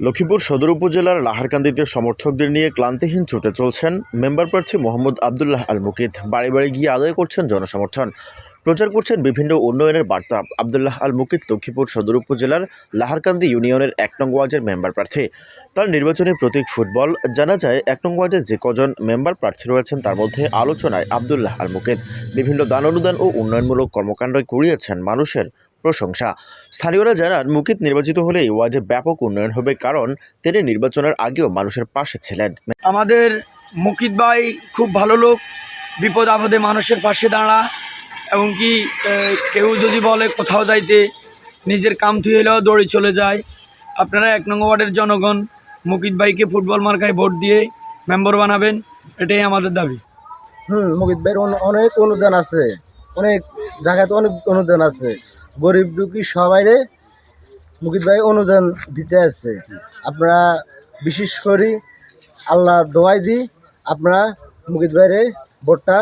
লক্ষ্মীপুর সদর উপজেলার লাহারকান্দিতে সমর্থকদের নিয়ে ক্লান্তিহীন ছুটে চলছেন মেম্বার প্রার্থী মোহাম্মদ আবদুল্লাহ আল মুকিদ বাড়ি বাড়ি গিয়ে আদায় করছেন জনসমর্থন। প্রচার করছেন বিভিন্ন উন্নয়নের বার্তা। আবদুল্লাহ আল মুকিদ লক্ষ্মীপুর সদর উপজেলার লাহারকান্দি ইউনিয়নের এক নং ওয়ার্ডের মেম্বার প্রার্থী। তার নির্বাচনী প্রতীক ফুটবল। জানা যায়, এক নং ওয়ার্ডে যে কজন মেম্বার প্রার্থী রয়েছেন, তার মধ্যে আলোচনায় আবদুল্লাহ আল মুকিদ বিভিন্ন দান অনুদান ও উন্নয়নমূলক কর্মকাণ্ড কুড়িয়েছেন মানুষের প্রশংসা। স্থানীয়রা জানান মুকিত নির্বাচিত হলে এই ওয়ার্ডে ব্যাপক উন্নয়ন হবে কারণ তিনি নির্বাচনের আগেও মানুষের পাশে ছিলেন। আমাদের মুকিত ভাই খুব ভালো লোক বিপদ আপদে মানুষের পাশে দাঁড়া এবং কি কেউ যদি বলে কোথাও যাইতে নিজের কাম থুয়ে এলেও দৌড়ে চলে যায়। আপনারা এক নম্বর ওয়ার্ডের জনগণ মুকিত ভাইকে ফুটবল মার্কায় ভোট দিয়ে মেম্বার বানাবেন এটাই আমাদের দাবি। হুম মুকিত ভাইয়ের অন- অনেক অনুদান আছে অনেক জায়গাতে অনেক অনুদান আছে। গরিব দুঃখী সবাইরে মুকিত ভাই অনুদান দিতে আছে। আপনারা বিশেষ করে আল্লাহ দোয়াই দি আপনারা মুকিত ভাইরে ভোটটা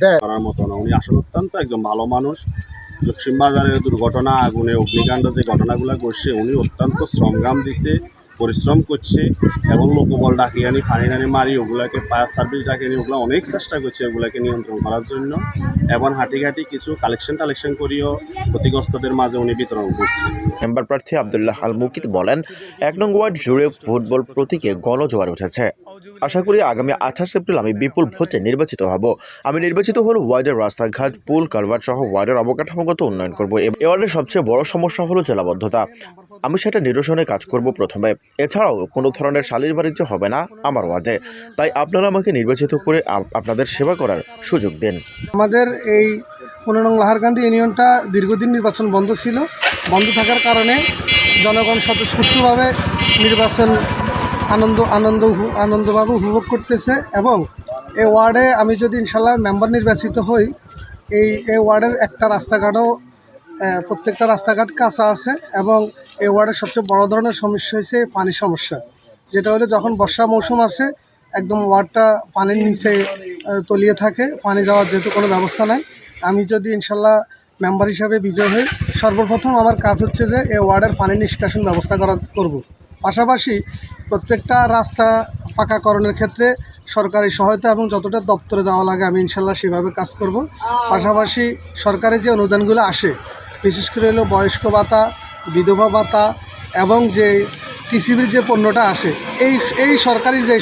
দেয় করার মতো না, উনি আসলে অত্যন্ত একজন ভালো মানুষ। জকসিম বাজারের দুর্ঘটনা, আগুনে অগ্নিকাণ্ড যে ঘটনাগুলো ঘটছে, উনি অত্যন্ত সংগ্রাম দিছে। পরিশ্রম করছে এবং লোকবল ডাকি আনি, পানি টানি মারি, ওগুলাকে ফায়ার সার্ভিস ডাকি আনি, ওগুলো অনেক চেষ্টা করছে ওগুলাকে নিয়ন্ত্রণ করার জন্য। এবং হাঁটি হাঁটিঘাটি কিছু কালেকশন টালেকশন করিও ক্ষতিগ্রস্তদের মাঝে উনি বিতরণ করছে। মেম্বার প্রার্থী আবদুল্লাহ আল মুকিত বলেন, এক নং ওয়ার্ড জুড়ে ফুটবল প্রতীকে গণজোয়ার উঠেছে। আশা করি আগামী আঠাশ এপ্রিল আমি বিপুল ভোটে নির্বাচিত হব। আমি নির্বাচিত হলে ওয়ার্ডের রাস্তাঘাট, পুল কালভার্ট সহ ওয়ার্ডের অবকাঠামোগত উন্নয়ন করব এ ওয়ার্ডের সবচেয়ে বড় সমস্যা হলো জেলাবদ্ধতা। আমি সেটা নিরসনে কাজ করব প্রথমে। এছাড়াও কোনো ধরনের সালিশ বাণিজ্য হবে না আমার ওয়ার্ডে তাই আপনারা আমাকে নির্বাচিত করে আপনাদের সেবা করার সুযোগ দেন। আমাদের এই পনেরো নং লাহারকান্দি ইউনিয়নটা দীর্ঘদিন নির্বাচন বন্ধ ছিল। বন্ধ থাকার কারণে জনগণ স্বতঃস্ফূর্তভাবে নির্বাচন আনন্দ আনন্দ আনন্দভাবে উপভোগ করতেছে এবং এ ওয়ার্ডে আমি যদি ইনশাল্লাহ মেম্বার নির্বাচিত হই, এই, এ ওয়ার্ডের একটা রাস্তাঘাটও প্রত্যেকটা রাস্তাঘাট কাঁচা আছে এবং এই ওয়ার্ডের সবচেয়ে বড় ধরনের সমস্যা হয়েছে পানির সমস্যা। যেটা হলো যখন বর্ষা মৌসুম আসে, একদম ওয়ার্ডটা পানির নিচে তলিয়ে থাকে, পানি যাওয়ার যেহেতু কোনো ব্যবস্থা নাই। আমি যদি ইনশাল্লাহ মেম্বার হিসাবে বিজয় হই, সর্বপ্রথম আমার কাজ হচ্ছে যে এই ওয়ার্ডের পানি নিষ্কাশন ব্যবস্থা করা করব। পাশাপাশি প্রত্যেকটা রাস্তা পাকাকরণের ক্ষেত্রে সরকারি সহায়তা এবং যতটা দপ্তরে যাওয়া লাগে আমি ইনশাল্লাহ সেভাবে কাজ করব। পাশাপাশি সরকারি যে অনুদানগুলো আসে, বিশেষ করে হলো বয়স্ক ভাতা, বিধবা ভাতা এবং যে টিসিবির যে পণ্যটা আসে, এই এই সরকারি যে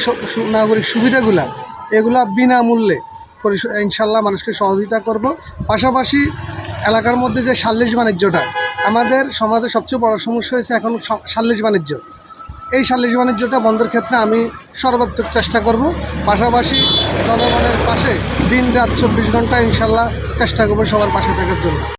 নাগরিক সুবিধাগুলা, এগুলা বিনামূল্যে ইনশাল্লাহ মানুষকে সহযোগিতা করব। পাশাপাশি এলাকার মধ্যে যে সাল্লিশ বাণিজ্যটা, আমাদের সমাজে সবচেয়ে বড় সমস্যা হয়েছে এখন সাল্লিশ বাণিজ্য। এই সাল্লিশ বাণিজ্যটা বন্ধের ক্ষেত্রে আমি সর্বাত্মক চেষ্টা করব। পাশাপাশি জনগণের পাশে দিন রাত চব্বিশ ঘণ্টা ইনশাল্লাহ চেষ্টা করব সবার পাশে থাকার জন্য।